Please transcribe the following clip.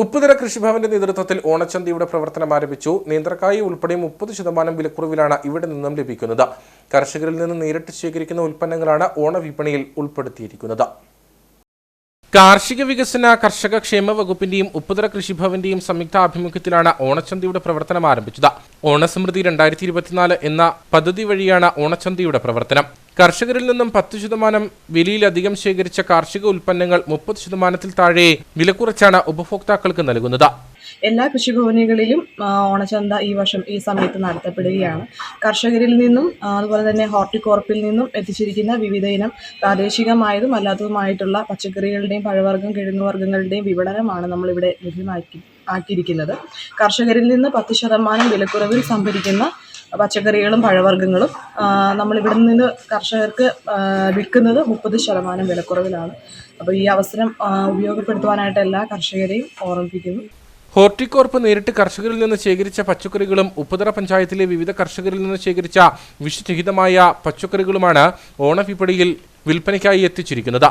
ഉപ്പുതര കൃഷിഭവന്റെ നേതൃത്വത്തിൽ ഓണച്ചന്തയുടെ പ്രവർത്തനം ആരംഭിച്ചു. നേന്ത്രക്കായ ഉൾപ്പെടെ മുപ്പത് ശതമാനം വിലക്കുറവിലാണ് ഇവിടെ നിന്നും ലഭിക്കുന്നത്. കർഷകരിൽ നിന്ന് നേരിട്ട് ശേഖരിക്കുന്ന ഉൽപ്പന്നങ്ങളാണ് ഓണവിപണിയിൽ ഉൾപ്പെടുത്തിയിരിക്കുന്നത്. കാർഷിക വികസന കർഷക ക്ഷേമ വകുപ്പിന്റെയും ഉപ്പുതര കൃഷിഭവന്റെയും സംയുക്ത ആഭിമുഖ്യത്തിലാണ് ഓണച്ചന്തയുടെ പ്രവർത്തനം ആരംഭിച്ചത്. ഓണസമൃദ്ധി രണ്ടായിരത്തി ഇരുപത്തിനാല് എന്ന പദ്ധതി വഴിയാണ് ഓണച്ചന്തയുടെ പ്രവർത്തനം. കർഷകരിൽ നിന്നും പത്ത് ശതമാനം വിലയിലധികം ശേഖരിച്ച കാർഷിക ഉൽപ്പന്നങ്ങൾ മുപ്പത് ശതമാനത്തിൽ താഴെ വില കുറച്ചാണ് ഉപഭോക്താക്കൾക്ക് നൽകുന്നത്. എല്ലാ കൃഷിഭവനുകളിലും ഓണചന്ത ഈ വർഷം ഈ സമയത്ത് നടത്തപ്പെടുകയാണ്. കർഷകരിൽ നിന്നും അതുപോലെ തന്നെ ഹോർട്ടിക്കോർപ്പിൽ നിന്നും എത്തിച്ചിരിക്കുന്ന വിവിധ ഇനം പ്രാദേശികമായതും അല്ലാത്തതുമായിട്ടുള്ള പച്ചക്കറികളുടെയും പഴവർഗം കിഴങ്ങുവർഗങ്ങളുടെയും വിപണനമാണ് നമ്മളിവിടെ ലഭ്യമാക്കി ആക്കിയിരിക്കുന്നത്. കർഷകരിൽ നിന്ന് പത്ത് ശതമാനം വിലക്കുറവിൽ സംഭരിക്കുന്ന പച്ചക്കറികളും പഴവർഗങ്ങളും നമ്മളിവിടെ നിന്ന് കർഷകർക്ക് വിൽക്കുന്നത് മുപ്പത് ശതമാനം വിലക്കുറവിലാണ്. അപ്പോൾ ഈ അവസരം ഉപയോഗപ്പെടുത്തുവാനായിട്ട് എല്ലാ കർഷകരെയും ഓർമ്മിപ്പിക്കുന്നു. ഹോർട്ടിക്കോർപ്പ് നേരിട്ട് കർഷകരിൽ നിന്ന് ശേഖരിച്ച പച്ചക്കറികളും ഉപ്പുതറ പഞ്ചായത്തിലെ വിവിധ കർഷകരിൽ നിന്ന് ശേഖരിച്ച വിഷരഹിതമായ പച്ചക്കറികളുമാണ് ഓണവിപണിയിൽ വിൽപ്പനയ്ക്കായി എത്തിച്ചിരിക്കുന്നത്.